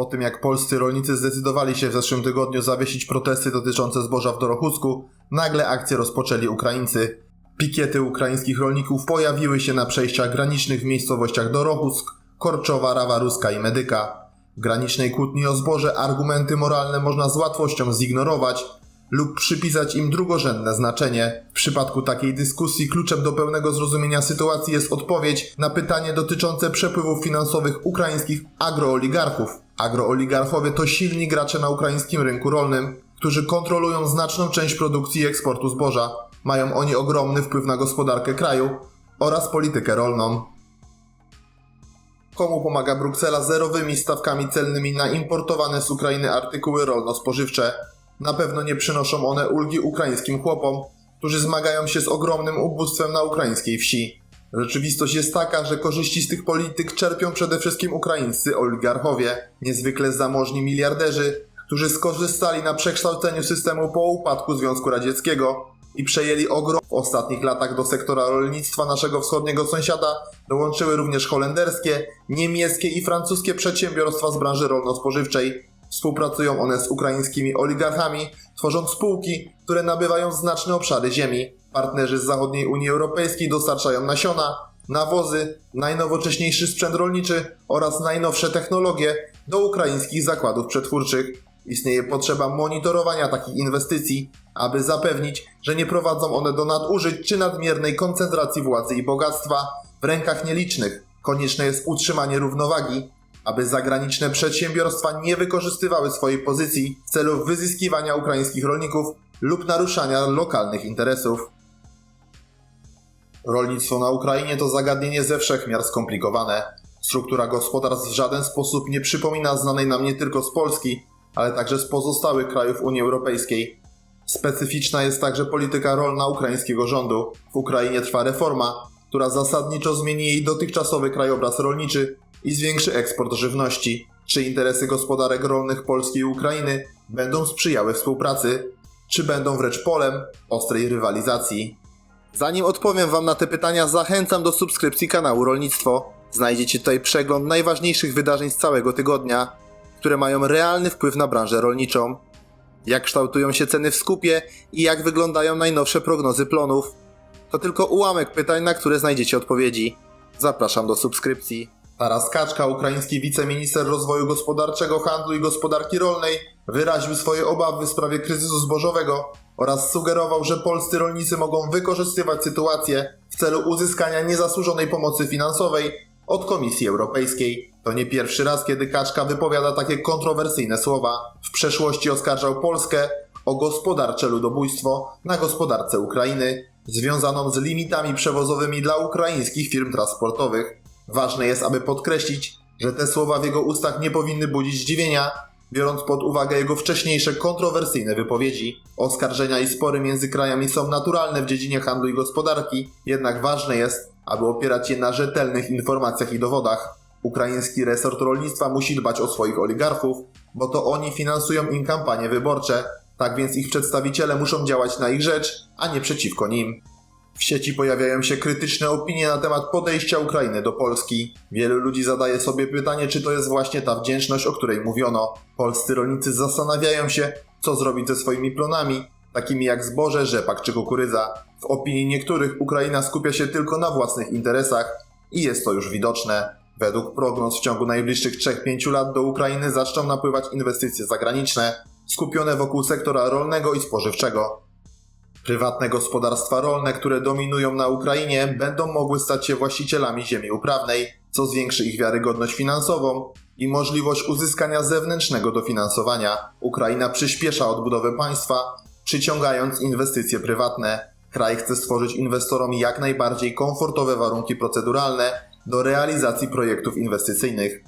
Po tym jak polscy rolnicy zdecydowali się w zeszłym tygodniu zawiesić protesty dotyczące zboża w Dorochusku, nagle akcję rozpoczęli Ukraińcy. Pikiety ukraińskich rolników pojawiły się na przejściach granicznych w miejscowościach Dorochusk, Korczowa, Rawa Ruska i Medyka. W granicznej kłótni o zboże argumenty moralne można z łatwością zignorować lub przypisać im drugorzędne znaczenie. W przypadku takiej dyskusji kluczem do pełnego zrozumienia sytuacji jest odpowiedź na pytanie dotyczące przepływów finansowych ukraińskich agrooligarchów. Agrooligarchowie to silni gracze na ukraińskim rynku rolnym, którzy kontrolują znaczną część produkcji i eksportu zboża. Mają oni ogromny wpływ na gospodarkę kraju oraz politykę rolną. Komu pomaga Bruksela zerowymi stawkami celnymi na importowane z Ukrainy artykuły rolno-spożywcze? Na pewno nie przynoszą one ulgi ukraińskim chłopom, którzy zmagają się z ogromnym ubóstwem na ukraińskiej wsi. Rzeczywistość jest taka, że korzyści z tych polityk czerpią przede wszystkim ukraińscy oligarchowie, niezwykle zamożni miliarderzy, którzy skorzystali na przekształceniu systemu po upadku Związku Radzieckiego i przejęli ogrom. W ostatnich latach do sektora rolnictwa naszego wschodniego sąsiada dołączyły również holenderskie, niemieckie i francuskie przedsiębiorstwa z branży rolno-spożywczej. Współpracują one z ukraińskimi oligarchami, tworząc spółki, które nabywają znaczne obszary ziemi. Partnerzy z zachodniej Unii Europejskiej dostarczają nasiona, nawozy, najnowocześniejszy sprzęt rolniczy oraz najnowsze technologie do ukraińskich zakładów przetwórczych. Istnieje potrzeba monitorowania takich inwestycji, aby zapewnić, że nie prowadzą one do nadużyć czy nadmiernej koncentracji władzy i bogactwa w rękach nielicznych. Konieczne jest utrzymanie równowagi, aby zagraniczne przedsiębiorstwa nie wykorzystywały swojej pozycji w celu wyzyskiwania ukraińskich rolników lub naruszania lokalnych interesów. Rolnictwo na Ukrainie to zagadnienie ze wszechmiar skomplikowane. Struktura gospodarstw w żaden sposób nie przypomina znanej nam nie tylko z Polski, ale także z pozostałych krajów Unii Europejskiej. Specyficzna jest także polityka rolna ukraińskiego rządu. W Ukrainie trwa reforma, która zasadniczo zmieni jej dotychczasowy krajobraz rolniczy i zwiększy eksport żywności. Czy interesy gospodarek rolnych Polski i Ukrainy będą sprzyjały współpracy, czy będą wręcz polem ostrej rywalizacji? Zanim odpowiem Wam na te pytania, zachęcam do subskrypcji kanału Rolnictwo. Znajdziecie tutaj przegląd najważniejszych wydarzeń z całego tygodnia, które mają realny wpływ na branżę rolniczą. Jak kształtują się ceny w skupie i jak wyglądają najnowsze prognozy plonów. To tylko ułamek pytań, na które znajdziecie odpowiedzi. Zapraszam do subskrypcji. Taras Kaczka, ukraiński wiceminister rozwoju gospodarczego, handlu i gospodarki rolnej, wyraził swoje obawy w sprawie kryzysu zbożowego oraz sugerował, że polscy rolnicy mogą wykorzystywać sytuację w celu uzyskania niezasłużonej pomocy finansowej od Komisji Europejskiej. To nie pierwszy raz, kiedy Kaczka wypowiada takie kontrowersyjne słowa. W przeszłości oskarżał Polskę o gospodarcze ludobójstwo na gospodarce Ukrainy, związaną z limitami przewozowymi dla ukraińskich firm transportowych. Ważne jest, aby podkreślić, że te słowa w jego ustach nie powinny budzić zdziwienia, biorąc pod uwagę jego wcześniejsze kontrowersyjne wypowiedzi. Oskarżenia i spory między krajami są naturalne w dziedzinie handlu i gospodarki, jednak ważne jest, aby opierać je na rzetelnych informacjach i dowodach. Ukraiński resort rolnictwa musi dbać o swoich oligarchów, bo to oni finansują im kampanie wyborcze, tak więc ich przedstawiciele muszą działać na ich rzecz, a nie przeciwko nim. W sieci pojawiają się krytyczne opinie na temat podejścia Ukrainy do Polski. Wielu ludzi zadaje sobie pytanie, czy to jest właśnie ta wdzięczność, o której mówiono. Polscy rolnicy zastanawiają się, co zrobić ze swoimi plonami, takimi jak zboże, rzepak czy kukurydza. W opinii niektórych Ukraina skupia się tylko na własnych interesach i jest to już widoczne. Według prognoz w ciągu najbliższych 3-5 lat do Ukrainy zaczną napływać inwestycje zagraniczne, skupione wokół sektora rolnego i spożywczego. Prywatne gospodarstwa rolne, które dominują na Ukrainie, będą mogły stać się właścicielami ziemi uprawnej, co zwiększy ich wiarygodność finansową i możliwość uzyskania zewnętrznego dofinansowania. Ukraina przyspiesza odbudowę państwa, przyciągając inwestycje prywatne. Kraj chce stworzyć inwestorom jak najbardziej komfortowe warunki proceduralne do realizacji projektów inwestycyjnych.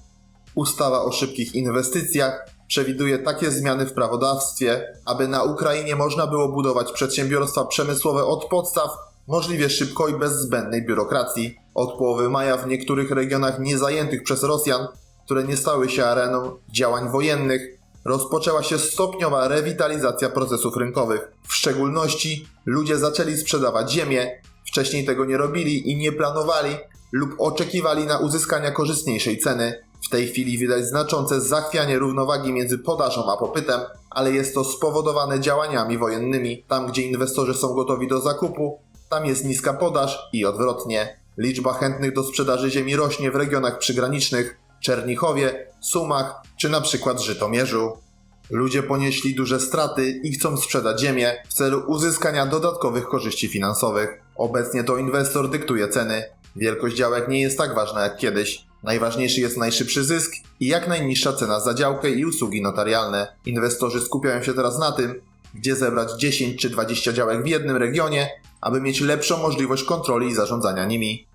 Ustawa o szybkich inwestycjach przewiduje takie zmiany w prawodawstwie, aby na Ukrainie można było budować przedsiębiorstwa przemysłowe od podstaw, możliwie szybko i bez zbędnej biurokracji. Od połowy maja w niektórych regionach niezajętych przez Rosjan, które nie stały się areną działań wojennych, rozpoczęła się stopniowa rewitalizacja procesów rynkowych. W szczególności ludzie zaczęli sprzedawać ziemię, wcześniej tego nie robili i nie planowali lub oczekiwali na uzyskania korzystniejszej ceny. W tej chwili widać znaczące zachwianie równowagi między podażą a popytem, ale jest to spowodowane działaniami wojennymi. Tam, gdzie inwestorzy są gotowi do zakupu, tam jest niska podaż i odwrotnie. Liczba chętnych do sprzedaży ziemi rośnie w regionach przygranicznych, Czernichowie, Sumach czy na przykład Żytomierzu. Ludzie ponieśli duże straty i chcą sprzedać ziemię w celu uzyskania dodatkowych korzyści finansowych. Obecnie to inwestor dyktuje ceny. Wielkość działek nie jest tak ważna jak kiedyś. Najważniejszy jest najszybszy zysk i jak najniższa cena za działkę i usługi notarialne. Inwestorzy skupiają się teraz na tym, gdzie zebrać 10 czy 20 działek w jednym regionie, aby mieć lepszą możliwość kontroli i zarządzania nimi.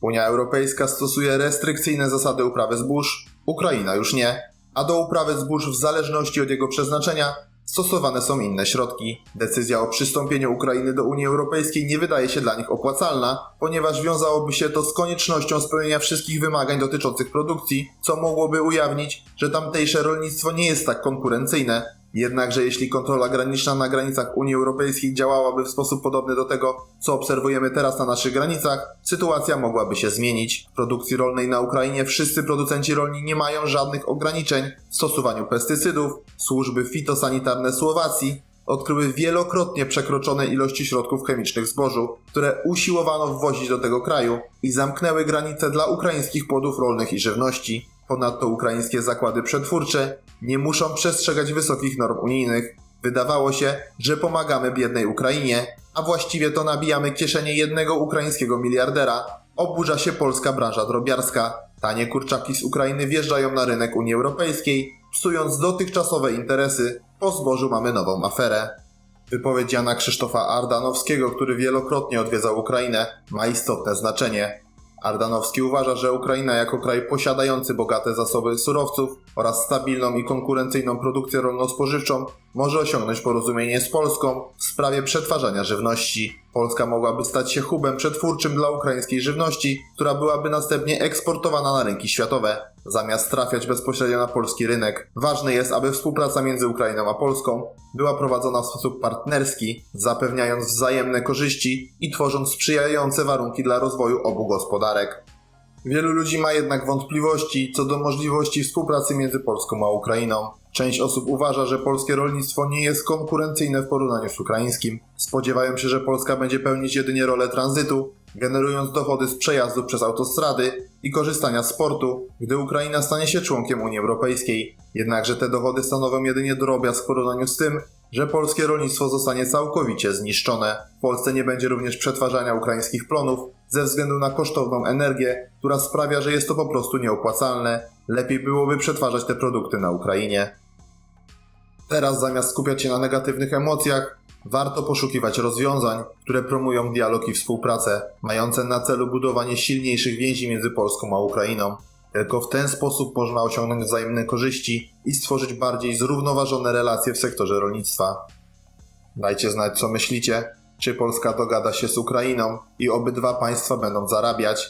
Unia Europejska stosuje restrykcyjne zasady uprawy zbóż, Ukraina już nie, a do uprawy zbóż w zależności od jego przeznaczenia stosowane są inne środki. Decyzja o przystąpieniu Ukrainy do Unii Europejskiej nie wydaje się dla nich opłacalna, ponieważ wiązałoby się to z koniecznością spełnienia wszystkich wymagań dotyczących produkcji, co mogłoby ujawnić, że tamtejsze rolnictwo nie jest tak konkurencyjne. Jednakże jeśli kontrola graniczna na granicach Unii Europejskiej działałaby w sposób podobny do tego, co obserwujemy teraz na naszych granicach, sytuacja mogłaby się zmienić. W produkcji rolnej na Ukrainie wszyscy producenci rolni nie mają żadnych ograniczeń w stosowaniu pestycydów. Służby fitosanitarne Słowacji odkryły wielokrotnie przekroczone ilości środków chemicznych w zbożu, które usiłowano wwozić do tego kraju i zamknęły granice dla ukraińskich płodów rolnych i żywności. Ponadto ukraińskie zakłady przetwórcze nie muszą przestrzegać wysokich norm unijnych. Wydawało się, że pomagamy biednej Ukrainie, a właściwie to nabijamy kieszenie jednego ukraińskiego miliardera. Oburza się polska branża drobiarska. Tanie kurczaki z Ukrainy wjeżdżają na rynek Unii Europejskiej, psując dotychczasowe interesy. Po zbożu mamy nową aferę. Wypowiedź Jana Krzysztofa Ardanowskiego, który wielokrotnie odwiedzał Ukrainę, ma istotne znaczenie. Ardanowski uważa, że Ukraina jako kraj posiadający bogate zasoby surowców oraz stabilną i konkurencyjną produkcję rolno-spożywczą może osiągnąć porozumienie z Polską w sprawie przetwarzania żywności. Polska mogłaby stać się hubem przetwórczym dla ukraińskiej żywności, która byłaby następnie eksportowana na rynki światowe, zamiast trafiać bezpośrednio na polski rynek. Ważne jest, aby współpraca między Ukrainą a Polską była prowadzona w sposób partnerski, zapewniając wzajemne korzyści i tworząc sprzyjające warunki dla rozwoju obu gospodarek. Wielu ludzi ma jednak wątpliwości co do możliwości współpracy między Polską a Ukrainą. Część osób uważa, że polskie rolnictwo nie jest konkurencyjne w porównaniu z ukraińskim. Spodziewają się, że Polska będzie pełnić jedynie rolę tranzytu, generując dochody z przejazdu przez autostrady i korzystania z portu, gdy Ukraina stanie się członkiem Unii Europejskiej. Jednakże te dochody stanowią jedynie drobiazg w porównaniu z tym, że polskie rolnictwo zostanie całkowicie zniszczone. W Polsce nie będzie również przetwarzania ukraińskich plonów ze względu na kosztowną energię, która sprawia, że jest to po prostu nieopłacalne. Lepiej byłoby przetwarzać te produkty na Ukrainie. Teraz zamiast skupiać się na negatywnych emocjach, warto poszukiwać rozwiązań, które promują dialog i współpracę, mające na celu budowanie silniejszych więzi między Polską a Ukrainą. Tylko w ten sposób można osiągnąć wzajemne korzyści i stworzyć bardziej zrównoważone relacje w sektorze rolnictwa. Dajcie znać, co myślicie. Czy Polska dogada się z Ukrainą i obydwa państwa będą zarabiać?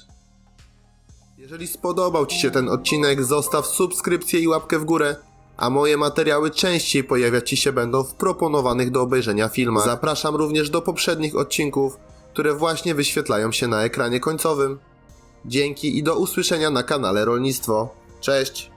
Jeżeli spodobał Ci się ten odcinek, zostaw subskrypcję i łapkę w górę, a moje materiały częściej pojawiać Ci się będą w proponowanych do obejrzenia filmach. Zapraszam również do poprzednich odcinków, które właśnie wyświetlają się na ekranie końcowym. Dzięki i do usłyszenia na kanale Rolnictwo. Cześć!